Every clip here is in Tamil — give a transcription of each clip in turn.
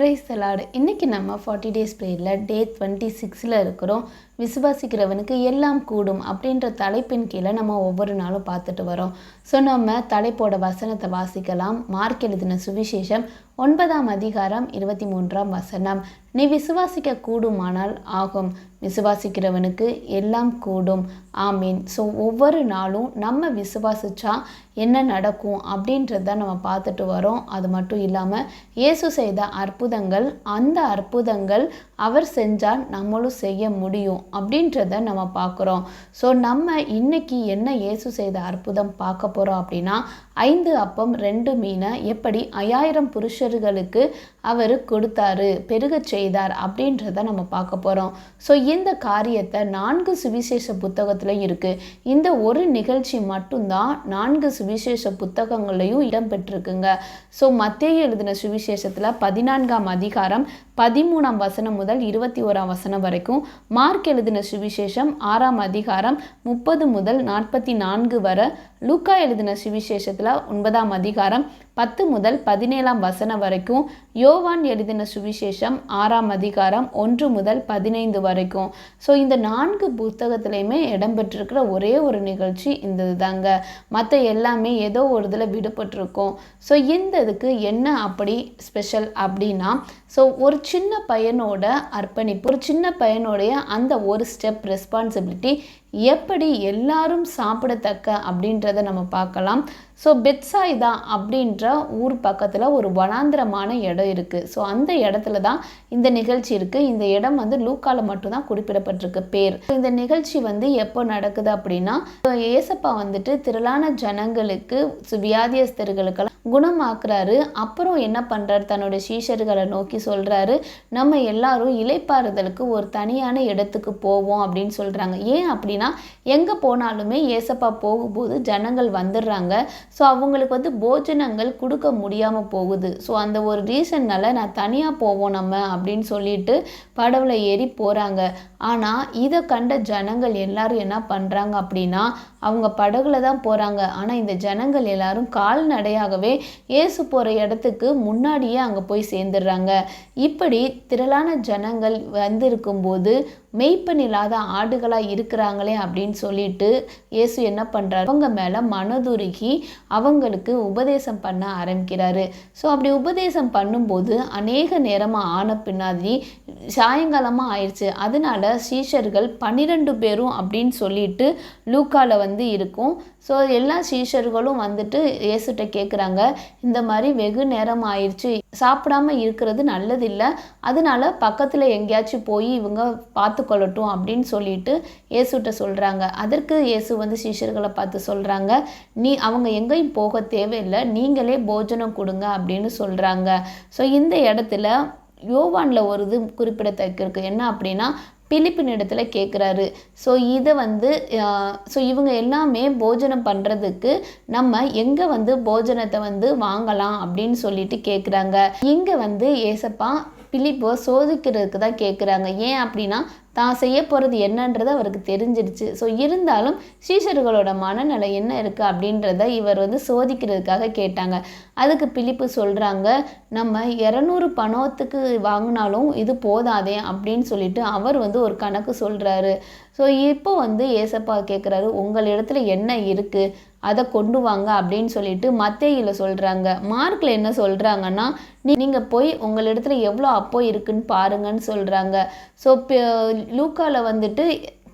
ப்ரைஸ் தலாடு இன்றைக்கி நம்ம ஃபார்ட்டி டேஸ் ப்ரேயரில் டே டுவெண்ட்டி சிக்ஸில் இருக்கிறோம். விசுவாசிக்கிறவனுக்கு எல்லாம் கூடும் அப்படின்ற தலைப்பின் கீழே நம்ம ஒவ்வொரு நாளும் பார்த்துட்டு வரோம். ஸோ நம்ம தலைப்போட வசனத்தை வாசிக்கலாம். மார்க் எழுதின சுவிசேஷம் ஒன்பதாம் அதிகாரம் இருபத்தி மூன்றாம் வசனம். நீ விசுவாசிக்க கூடுமானால் ஆகும். விசுவாசிக்கிறவனுக்கு எல்லாம் கூடும். ஆமீன். ஸோ ஒவ்வொரு நாளும் நம்ம விசுவாசிச்சா என்ன நடக்கும் அப்படின்றத நம்ம பார்த்துட்டு வரோம். அது மட்டும் இல்லாமல் இயேசு செய்த அற்புதங்கள் அந்த அற்புதங்கள் அவர் செஞ்சால் நம்மளும் செய்ய முடியும் அப்படின்றத நம்ம பார்க்குறோம். ஸோ நம்ம இன்னைக்கு என்ன இயேசு செய்த அற்புதம் பார்க்க போகிறோம் அப்படின்னா ஐந்து அப்பம் ரெண்டு மீனை எப்படி ஐயாயிரம் புருஷர்களுக்கு அவர் கொடுத்தாரு பெருகச் செய்தார் அப்படின்றத நம்ம பார்க்க போகிறோம் ஸோ இந்த காரியத்தை நான்கு சுவிசேஷ புத்தகத்துலையும் இருக்குது இந்த ஒரு நிகழ்ச்சி மட்டும்தான் நான்கு சுவிசேஷ புத்தகங்களையும் இடம்பெற்றிருக்குங்க ஸோ மத்திய எழுதின சுவிசேஷத்தில் பதினான்காம் அதிகாரம் பதிமூணாம் வசனம் முதல் இருபத்தி ஓராம் வசனம் வரைக்கும் மார்க் எழுதின சுவிசேஷம் ஆறாம் அதிகாரம் முப்பது முதல் நாற்பத்தி நான்கு வரை லூக்கா எழுதின சுவிசேஷத்தில் ஒன்பதாம் அதிகாரம் பத்து முதல் பதினேழாம் வசனம் வரைக்கும் யோவான் எழுதின சுவிசேஷம் ஆறாம் அதிகாரம் ஒன்று முதல் பதினைந்து வரைக்கும். ஸோ இந்த நான்கு புத்தகத்திலையுமே இடம்பெற்றிருக்கிற ஒரே ஒரு நிகழ்ச்சி இந்த இதுதாங்க மற்ற எல்லாமே ஏதோ ஒரு இதில் விடுபட்டிருக்கும். ஸோ இந்த இதுக்கு என்ன அப்படி ஸ்பெஷல் அப்படின்னா ஸோ ஒரு சின்ன பையனோட அர்ப்பணிப்பு ஒரு சின்ன பையனுடைய அந்த ஒரு ஸ்டெப் ரெஸ்பான்சிபிலிட்டி எப்படி எல்லாரும் சாப்பிடத்தக்க அப்படின்றத நம்ம பார்க்கலாம். ஸோ பெட்சாய்தா அப்படின்ற ஊர் பக்கத்தில் ஒரு வனாந்திரமான இடம் இருக்குது ஸோ அந்த இடத்துல தான் இந்த நிகழ்ச்சி இருக்குது இந்த இடம் வந்து லூக்கால மட்டும்தான் குறிப்பிடப்பட்டிருக்கு பேர். இந்த நிகழ்ச்சி வந்து எப்போ நடக்குது அப்படின்னா ஏசப்பா வந்துட்டு திரளான ஜனங்களுக்கு வியாதியஸ்தர்களுக்கெல்லாம் குணமாக்குறாரு. அப்புறம் என்ன பண்ணுறாரு தன்னுடைய சீஷர்களை நோக்கி சொல்கிறாரு நம்ம எல்லாரும் இலைப்பாறுதலுக்கு ஒரு தனியான இடத்துக்கு போவோம் அப்படின்னு சொல்கிறாங்க ஏன் அப்படின்னா எங்கே போனாலுமே ஏசப்பா போகும்போது ஜனங்கள் வந்துடுறாங்க. ஸோ அவங்களுக்கு வந்து போஜனங்கள் கொடுக்க முடியாமல் போகுது. ஸோ அந்த ஒரு ரீசன்னால் நான் தனியாக போவோம் நம்ம அப்படின்னு சொல்லிட்டு படவுல ஏறி போகிறாங்க ஆனால் இதை கண்ட ஜனங்கள் எல்லாரும் என்ன பண்ணுறாங்க அப்படின்னா அவங்க படகுல தான் போகிறாங்க ஆனால் இந்த ஜனங்கள் எல்லாரும் கால்நடையாகவே இயேசு போகிற இடத்துக்கு முன்னாடியே அங்கே போய் சேர்ந்துடுறாங்க. இப்படி திரளான ஜனங்கள் வந்திருக்கும்போது மெய்ப்பன் இல்லாத ஆடுகளாக இருக்கிறாங்களே அப்படின்னு சொல்லிட்டு இயேசு என்ன பண்ணுறாரு அவங்க மேலே மனதுருகி அவங்களுக்கு உபதேசம் பண்ண ஆரம்பிக்கிறாரு. ஸோ அப்படி உபதேசம் பண்ணும்போது அநேக நேரமாக ஆன பின்னாடி சாயங்காலமாக ஆயிடுச்சு அதனால சீஷர்கள் பன்னிரெண்டு பேரும் அப்படின்னு சொல்லிட்டு லூக்காவில் வந்து இருக்கும். ஸோ எல்லா சீஷர்களும் வந்துட்டு இயேசுகிட்ட கேட்குறாங்க இந்த மாதிரி வெகு நேரம் ஆயிடுச்சு சாப்பிடாம இருக்கிறது நல்லதில்லை. அதனால பக்கத்தில் எங்கேயாச்சும் போய் இவங்க பார்த்து கொள்ளட்டும் அப்படின்னு சொல்லிட்டு இயேசுகிட்ட சொல்கிறாங்க அதற்கு இயேசு வந்து சீஷர்களை பார்த்து சொல்கிறாங்க நீ அவங்க எங்கேயும் போக தேவையில்லை நீங்களே போஜனம் கொடுங்க அப்படின்னு சொல்கிறாங்க ஸோ இந்த இடத்துல யோவானில் ஒரு இது குறிப்பிடத்தக்க இருக்குது என்ன அப்படின்னா பிலிப்பின் இடத்துல கேட்குறாரு ஸோ இதை வந்து ஸோ இவங்க எல்லாமே போஜனம் பண்ணுறதுக்கு நம்ம எங்கே வந்து போஜனத்தை வந்து வாங்கலாம் அப்படின்னு சொல்லிட்டு கேட்குறாங்க இங்கே வந்து ஏசப்பா பிலிப்போ சோதிக்கிறதுக்கு தான் கேட்குறாங்க ஏன் அப்படின்னா தான் செய்ய போகிறது என்னன்றது அவருக்கு தெரிஞ்சிடுச்சு. ஸோ இருந்தாலும் சீஷர்களோட மனநிலை என்ன இருக்குது அப்படின்றத இவர் வந்து சோதிக்கிறதுக்காக கேட்டாங்க. அதுக்கு பிலிப்பு சொல்கிறாங்க நம்ம இரநூறு பணத்துக்கு வாங்கினாலும் இது போதாதே அப்படின்னு சொல்லிட்டு அவர் வந்து ஒரு கணக்கு சொல்கிறாரு ஸோ இப்போ வந்து ஏசப்பா கேட்குறாரு உங்கள் இடத்துல என்ன இருக்குது அதை கொண்டு வாங்க அப்படின்னு சொல்லிட்டு மத்தேயில் சொல்கிறாங்க மார்க்கில் என்ன சொல்கிறாங்கன்னா நீங்கள் போய் உங்களிடத்துல எவ்வளோ அப்போ இருக்குன்னு பாருங்கன்னு சொல்கிறாங்க ஸோ லூக்காவில் வந்துட்டு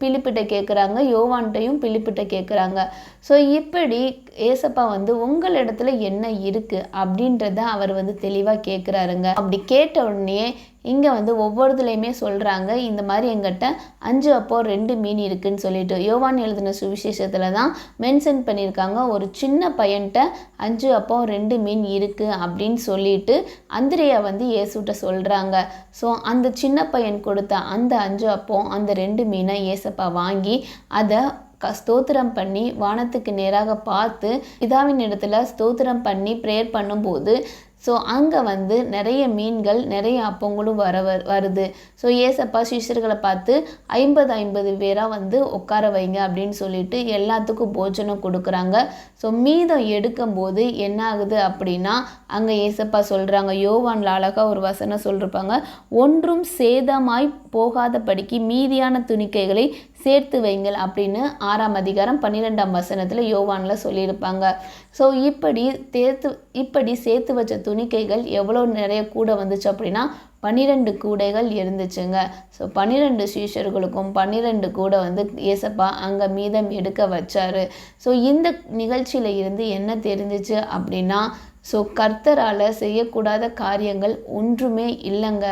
பிலிப்பிட்ட கேட்குறாங்க யோவான்ட்டையும் பிலிப்பிட்ட கேட்குறாங்க ஸோ இப்படி ஏசப்பா வந்து உங்கள் இடத்துல என்ன இருக்குது அப்படின்றத அவர் வந்து தெளிவாக கேட்குறாருங்க அப்படி கேட்ட உடனே இங்கே வந்து ஒவ்வொருத்துலேயுமே சொல்கிறாங்க இந்த மாதிரி எங்கிட்ட அஞ்சு அப்போ ரெண்டு மீன் இருக்குன்னு சொல்லிட்டு. யோவான் எழுதின சுவிசேஷத்தில் தான் மென்ஷன் பண்ணியிருக்காங்க ஒரு சின்ன பையன்கிட்ட அஞ்சு அப்போ ரெண்டு மீன் இருக்குது அப்படின்னு சொல்லிட்டு அந்திரையா வந்து இயேசுகிட்ட சொல்கிறாங்க ஸோ அந்த சின்ன பையன் கொடுத்த அந்த அஞ்சு அப்போ அந்த ரெண்டு மீனை ஏசப்பா வாங்கி அதை க ஸ்தோத்திரம் பண்ணி வானத்துக்கு நேராக பார்த்து பிதாவின் இடத்துல ஸ்தோத்திரம் பண்ணி ப்ரேயர் பண்ணும்போது ஸோ அங்கே வந்து நிறைய மீன்கள் நிறைய அப்பங்களும் வர வ- வருது. ஸோ ஏசப்பா சிஷ்யர்களை பார்த்து ஐம்பது ஐம்பது பேராக வந்து உட்கார வைங்க அப்படின்னு சொல்லிட்டு எல்லாத்துக்கும் போஜனம் கொடுக்குறாங்க. ஸோ மீதம் எடுக்கும்போது என்ன ஆகுது அப்படின்னா அங்கே ஏசப்பா சொல்கிறாங்க யோவான்ல அழகாக ஒரு வசனம் சொல்லியிருப்பாங்க ஒன்றும் சேதமாய் போகாதபடிக்கு மீதியான துணிக்கைகளை சேர்த்து வைங்கள் அப்படின்னு ஆறாம் அதிகாரம் பன்னிரெண்டாம் வசனத்தில் யோவானில் சொல்லியிருப்பாங்க. ஸோ இப்படி தேர்த்து இப்படி சேர்த்து வச்ச துணிக்கைகள் எவ்வளோ நிறைய கூட வந்துச்சு அப்படின்னா பன்னிரெண்டு கூடைகள் இருந்துச்சுங்க. ஸோ பன்னிரெண்டு சீஷர்களுக்கும் பன்னிரெண்டு கூடை வந்து ஏசப்பா அங்கே மீதம் எடுக்க வச்சாரு. ஸோ இந்த நிகழ்ச்சியில் இருந்து என்ன தெரிஞ்சிச்சு அப்படின்னா ஸோ கர்த்தரால் செய்யக்கூடாத காரியங்கள் ஒன்றுமே இல்லைங்க.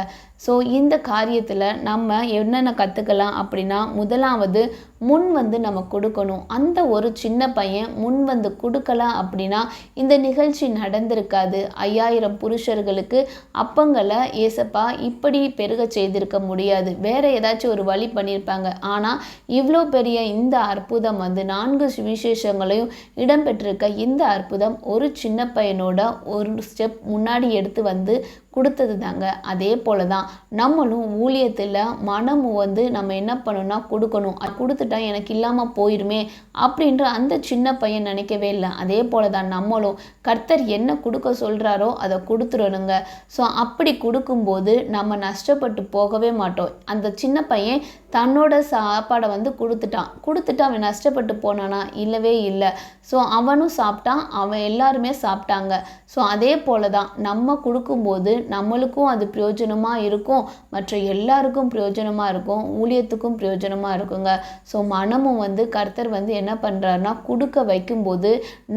ஸோ இந்த காரியத்தில் நம்ம என்னென்ன கற்றுக்கலாம் அப்படின்னா முதலாவது முன் வந்து நம்ம கொடுக்கணும். அந்த ஒரு சின்ன பையன் முன் வந்து கொடுக்கல அப்படின்னா இந்த நிகழ்ச்சி நடந்திருக்காது. ஐயாயிரம் புருஷர்களுக்கு அப்பங்களை ஏசப்பா இப்படி பெருக செய்திருக்க முடியாது. வேற ஏதாச்சும் ஒரு வழி பண்ணியிருப்பாங்க ஆனால் இவ்வளோ பெரிய இந்த அற்புதம் வந்து நான்கு சுவிசேஷங்களையும் இடம்பெற்றிருக்க இந்த அற்புதம் ஒரு சின்ன பையனோட ஒரு ஸ்டெப் முன்னாடி எடுத்து வந்து கொடுத்தது தாங்க அதே போல தான் நம்மளும் ஊழியத்தில் மனம் வந்து நம்ம என்ன பண்ணணும்னா கொடுக்கணும். அது கொடுத்துட்டா எனக்கு இல்லாமல் போயிடுமே அப்படின்ற அந்த சின்ன பையன் நினைக்கவே இல்லை. அதே போல தான் நம்மளும் கர்த்தர் என்ன கொடுக்க சொல்கிறாரோ அதை கொடுத்துடணுங்க. ஸோ அப்படி கொடுக்கும்போது நம்ம நஷ்டப்பட்டு போகவே மாட்டோம். அந்த சின்ன பையன் தன்னோட சாப்பாடை வந்து கொடுத்துட்டான். கொடுத்துட்டு அவன் நஷ்டப்பட்டு போனானா? இல்லவே இல்லை. ஸோ அவனும் சாப்பிட்டான். அவன் எல்லாருமே சாப்பிட்டாங்க. ஸோ அதே போல தான் நம்ம கொடுக்கும்போது நம்மளுக்கும் அது பிரயோஜனமாக இருக்கும். மற்ற எல்லாருக்கும் பிரயோஜனமாக இருக்கும். ஊழியத்துக்கும் பிரயோஜனமாக இருக்குங்க. ஸோ மனமும் வந்து கர்த்தர் வந்து என்ன பண்ணுறாருனா கொடுக்க வைக்கும்போது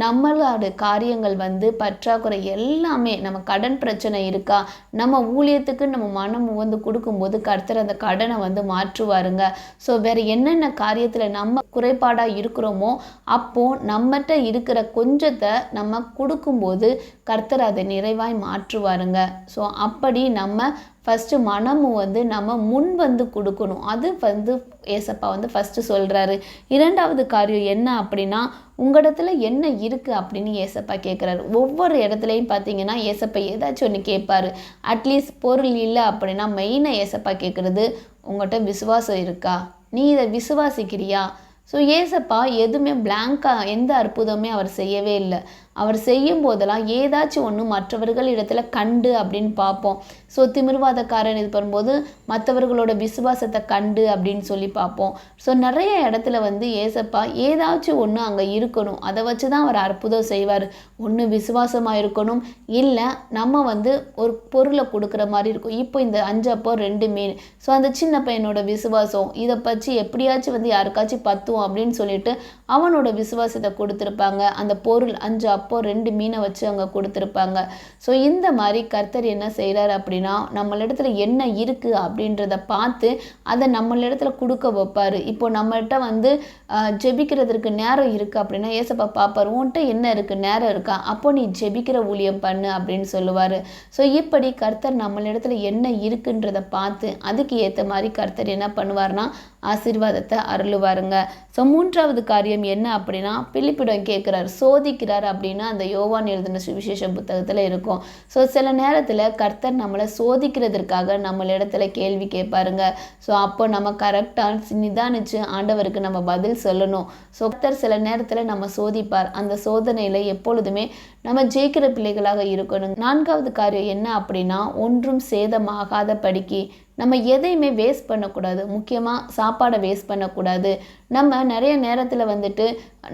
நம்மளோட காரியங்கள் வந்து பற்றாக்குறை எல்லாமே நம்ம கடன் பிரச்சனை இருக்கா? நம்ம ஊழியத்துக்கு நம்ம மனம் வந்து கொடுக்கும்போது கர்த்தர் அந்த கடனை வந்து மாற்றுவார். மாற்றுவாருங்க ஸோ வேற என்னென்ன காரியத்தில் நம்ம குறைபாடாக இருக்கிறோமோ அப்போ நம்மகிட்ட இருக்கிற கொஞ்சத்தை நம்ம கொடுக்கும்போது கர்த்தர் அதை நிறைவாய் மாற்றுவாருங்க. ஸோ அப்படி நம்ம ஃபஸ்ட்டு மனமும் வந்து நம்ம முன் வந்து கொடுக்கணும். அது வந்து ஏசப்பா வந்து ஃபஸ்ட்டு சொல்கிறாரு இரண்டாவது காரியம் என்ன அப்படின்னா உங்களிடத்துல என்ன இருக்குது அப்படின்னு ஏசப்பா கேட்குறாரு ஒவ்வொரு இடத்துலையும் பார்த்தீங்கன்னா ஏசப்பா ஏதாச்சும் ஒன்று கேட்பாரு அட்லீஸ்ட் பொருள் இல்லை அப்படின்னா மெயினாக ஏசப்பா கேட்குறது உங்கள்கிட்ட விசுவாசம் இருக்கா? நீ இதை விசுவாசிக்கிறியா? ஸோ ஏசப்பா எதுவுமே பிளாங்காக எந்த அற்புதமே அவர் செய்யவே இல்லை. அவர் செய்யும் போதெல்லாம் ஏதாச்சும் ஒன்று மற்றவர்கள் இடத்துல கண்டு அப்படின்னு பார்ப்போம். ஸோ திமிர்வாதக்காரன் இது பண்ணும்போது மற்றவர்களோட விசுவாசத்தை கண்டு அப்படின்னு சொல்லி பார்ப்போம். ஸோ நிறைய இடத்துல வந்து ஏசப்பா ஏதாச்சும் ஒன்று அங்கே இருக்கணும். அதை வச்சு தான் அவர் அற்புதம் செய்வார். ஒன்று விசுவாசமாக இருக்கணும். இல்லை நம்ம வந்து ஒரு பொருளை கொடுக்குற மாதிரி இருக்கும். இப்போ இந்த அஞ்சு அப்போ ரெண்டு மீன். ஸோ அந்த சின்ன பையனோட விசுவாசம் இதை பற்றி எப்படியாச்சும் வந்து யாருக்காச்சும் பத்துவோம் அப்படின்னு சொல்லிட்டு அவனோட விசுவாசத்தை கொடுத்துருப்பாங்க. அந்த பொருள் அஞ்சு அப்போ ரெண்டு மீனை வச்சு அங்கே கொடுத்துருப்பாங்க. ஸோ இந்த மாதிரி கர்த்தர் என்ன செய்கிறார் அப்படின்னா நம்மளிடத்துல என்ன இருக்குது அப்படின்றத பார்த்து அதை நம்மளிடத்துல கொடுக்க வைப்பார். இப்போ நம்மள்கிட்ட வந்து ஜெபிக்கிறதுக்கு நேரம் இருக்குது அப்படின்னா ஏசப்பா பார்ப்பார் உன்கிட்ட என்ன இருக்குது நேரம் இருக்கா? அப்போ நீ ஜெபிக்கிற ஊழியம் பண்ணு அப்படின்னு சொல்லுவார். ஸோ இப்படி கர்த்தர் நம்மளிடத்துல என்ன இருக்குன்றதை பார்த்து அதுக்கு ஏற்ற மாதிரி கர்த்தர் என்ன பண்ணுவார்னா ஆசீர்வாதத்தை அருளுவாருங்க. ஸோ மூன்றாவது காரியம் என்ன அப்படின்னா பிலிப்பிடம் கேட்குறார் சோதிக்கிறார் அப்படின்னா அந்த யோவான் எழுதின சுவிசேஷ புத்தகத்தில் இருக்கும். ஸோ சில நேரத்தில் கர்த்தர் நம்மளை சோதிக்கிறதுக்காக நம்மளிடத்துல கேள்வி கேட்பாருங்க. ஸோ அப்போ நம்ம கரெக்டாக நிதானிச்சு ஆண்டவருக்கு நம்ம பதில் சொல்லணும். ஸோ கர்த்தர் சில நேரத்தில் நம்ம சோதிப்பார். அந்த சோதனையில் எப்பொழுதுமே நம்ம ஜெயிக்கிற பிள்ளைகளாக இருக்கணும். நான்காவது காரியம் என்ன அப்படின்னா ஒன்றும் சேதமாகாத படிக்கு நம்ம எதையுமே வேஸ்ட் பண்ணக்கூடாது. முக்கியமாக சாப்பாடை வேஸ்ட் பண்ணக்கூடாது. நம்ம நிறைய நேரத்தில் வந்துட்டு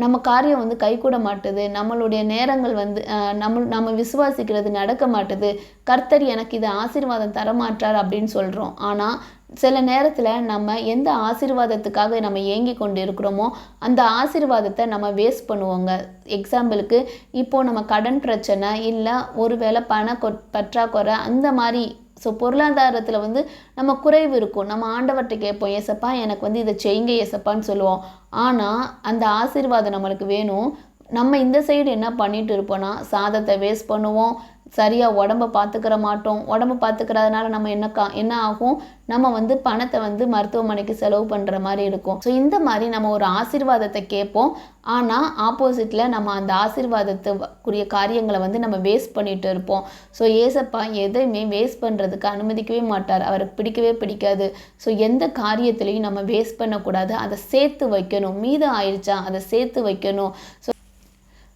நம்ம காரியம் வந்து கைகூட மாட்டுது. நம்மளுடைய நேரங்கள் வந்து நம்ம நம்ம விசுவாசிக்கிறது நடக்க மாட்டுது. கர்த்தர் எனக்கு இதை ஆசீர்வாதம் தரமாட்டார் அப்படின்னு சொல்கிறோம் ஆனால் சில நேரத்தில் நம்ம எந்த ஆசீர்வாதத்துக்காக நம்ம ஏங்கி கொண்டு இருக்கிறோமோ அந்த ஆசீர்வாதத்தை நம்ம வேஸ்ட் பண்ணுவோங்க. எக்ஸாம்பிளுக்கு இப்போது நம்ம கடன் பிரச்சனை இல்லை ஒருவேளை பண கொ- பற்றாக்குறை அந்த மாதிரி ஸோ பொருளாதாரத்தில் வந்து நம்ம குறைவு இருக்கும். நம்ம ஆண்டவர்கிட்ட கேட்போம் ஏசப்பா எனக்கு வந்து இதை செய்யுங்க ஏசப்பான்னு சொல்லுவோம். ஆனால் அந்த ஆசீர்வாதம் நம்மளுக்கு வேணும். நம்ம இந்த சைடு என்ன பண்ணிட்டு இருப்போம்னா சாதத்தை வேஸ்ட் பண்ணுவோம் சரியாக உடம்ப பார்த்துக்கிற மாட்டோம். உடம்ப பார்த்துக்கிறதுனால நம்ம என்ன கா என்ன ஆகும்? நம்ம வந்து பணத்தை வந்து மருத்துவமனைக்கு செலவு பண்ணுற மாதிரி இருக்கும். ஸோ இந்த மாதிரி நம்ம ஒரு ஆசீர்வாதத்தை கேட்போம். ஆனால் ஆப்போசிட்டில் நம்ம அந்த ஆசீர்வாதத்துக்குரிய காரியங்களை வந்து நம்ம வேஸ்ட் பண்ணிட்டு இருப்போம். ஸோ ஏசப்பா எதையுமே வேஸ்ட் பண்ணுறதுக்கு அனுமதிக்கவே மாட்டார். அவருக்கு பிடிக்கவே பிடிக்காது. ஸோ எந்த காரியத்திலையும் நம்ம வேஸ்ட் பண்ணக்கூடாது. அதை சேர்த்து வைக்கணும். மீதம் ஆயிடுச்சா? அதை சேர்த்து வைக்கணும். ஸோ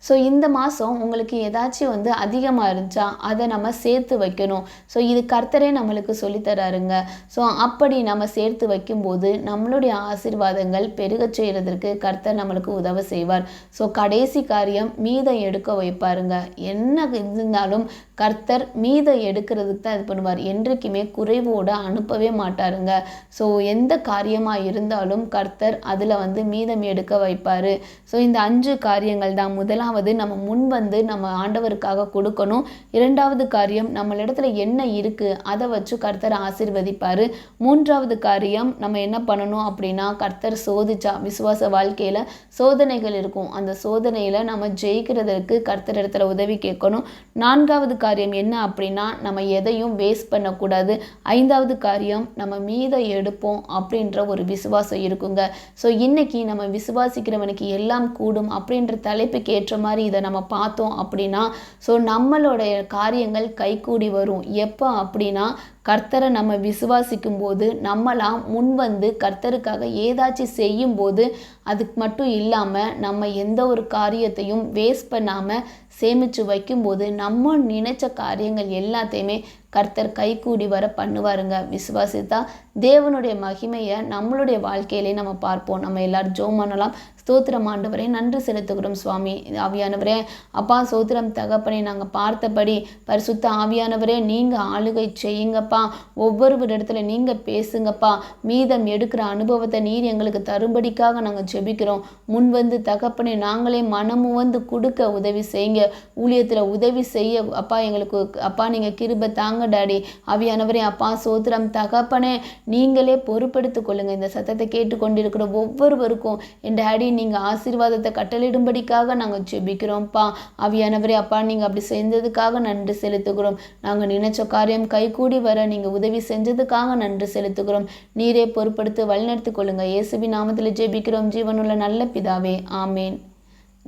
ஸோ இந்த மாதம் உங்களுக்கு ஏதாச்சும் வந்து அதிகமாக இருந்துச்சா அதை நம்ம சேர்த்து வைக்கணும். ஸோ இது கர்த்தரே நம்மளுக்கு சொல்லித்தராருங்க ஸோ அப்படி நம்ம சேர்த்து வைக்கும்போது நம்மளுடைய ஆசீர்வாதங்கள் பெருகச் செய்கிறதற்கு கர்த்தர் நம்மளுக்கு உதவ செய்வார். ஸோ கடைசி காரியம் மீதம் எடுக்க வைப்பாருங்க. என்ன இருந்தாலும் கர்த்தர் மீதம் எடுக்கிறதுக்கு தான் இது பண்ணுவார். என்றைக்குமே குறைவோடு அனுப்பவே மாட்டாருங்க. ஸோ எந்த காரியமாக இருந்தாலும் கர்த்தர் அதில் வந்து மீதம் எடுக்க வைப்பார். ஸோ இந்த அஞ்சு காரியங்கள் தான். முதலாவது நம்ம முன் வந்து நம்ம ஆண்டவருக்காக கொடுக்கணும். இரண்டாவது காரியம் நம்மளிடத்துல என்ன இருக்குது அதை வச்சு கர்த்தர் ஆசிர்வதிப்பார். மூன்றாவது காரியம் நம்ம என்ன பண்ணணும் அப்படின்னா கர்த்தர் சோதிச்சா விசுவாச வாழ்க்கையில் சோதனைகள் இருக்கும். அந்த சோதனையில் நம்ம ஜெயிக்கிறதற்கு கர்த்தர் இடத்துல உதவி கேட்கணும். நான்காவது காரியம் என்ன அப்படின்னா நம்ம எதையும் வேஸ்ட் பண்ணக்கூடாது. ஐந்தாவது காரியம் நம்ம மீதை எடுப்போம் அப்படின்ற ஒரு விசுவாசம் இருக்குங்க. ஸோ இன்னைக்கு நம்ம விசுவாசிக்கிறவனுக்கு எல்லாம் கூடும் அப்படின்ற தலைப்புக்கு ஏற்ற மாதிரி இதை நம்ம பார்த்தோம் அப்படின்னா ஸோ நம்மளுடைய காரியங்கள் கைகூடி வரும். எப்போ அப்படின்னா கர்த்தரை நம்ம விசுவாசிக்கும் போது நம்மளாம் முன் வந்து கர்த்தருக்காக ஏதாச்சும் செய்யும் போது அதுக்கு மட்டும் இல்லாமல் நம்ம எந்த ஒரு காரியத்தையும் வேஸ்ட் பண்ணாமல் சேமித்து வைக்கும்போது நம்ம நினைச்ச காரியங்கள் எல்லாத்தையுமே கர்த்தர் கைகூடி வர பண்ணுவாருங்க. விசுவாசித்தா தேவனுடைய மகிமையை நம்மளுடைய வாழ்க்கையிலே நம்ம பார்ப்போம். நம்ம எல்லாரும் ஜோம் பண்ணலாம். ஸ்தோத்திரம் ஆண்டவரே நன்றி செலுத்துகிறோம் சுவாமி. ஆவியானவரே அப்பா சோத்திரம் தகப்பனே நாங்கள் பார்த்தபடி பரிசுத்த ஆவியானவரே நீங்கள் ஆளுகை செய்யுங்கப்பா. ஒவ்வொரு இடத்துல நீங்கள் பேசுங்கப்பா. மீதம் எடுக்கிற அனுபவத்தை நீர் எங்களுக்கு தரும்படிக்காக நாங்கள் ஜெபிக்கிறோம். முன் வந்து தகப்பனே நாங்களே மனமு வந்து கொடுக்க உதவி செய்யுங்க. ஊழியத்தில் உதவி செய்ய அப்பா எங்களுக்கு அப்பா நீங்கள் கிருப தாங்க டாடி. ஆவியானவரே அப்பா சோத்திரம் தகப்பனே நீங்களே பொறுப்படுத்திக் கொள்ளுங்கள் இந்த சத்தத்தை கேட்டுக்கொண்டிருக்கிற ஒவ்வொருவருக்கும் என் டாடி நீங்கள் ஆசீர்வாதத்தை கட்டளிடும்படிக்காக நாங்கள் ஜெபிக்கிறோம்ப்பா. ஆவியானவரே அப்பா நீங்கள் அப்படி செஞ்சதுக்காக நன்றி செலுத்துகிறோம். நாங்கள் நினைச்ச காரியம் கைகூடி வர நீங்கள் உதவி செஞ்சதுக்காக நன்றி செலுத்துகிறோம். நீரே பொறுப்படுத்தி வழிநடத்திக் கொள்ளுங்க. இயேசுபி நாமத்தில் ஜெபிக்கிறோம். ஜீவனுள்ள நல்ல பிதாவே. ஆமேன்.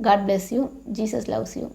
God bless you Jesus loves you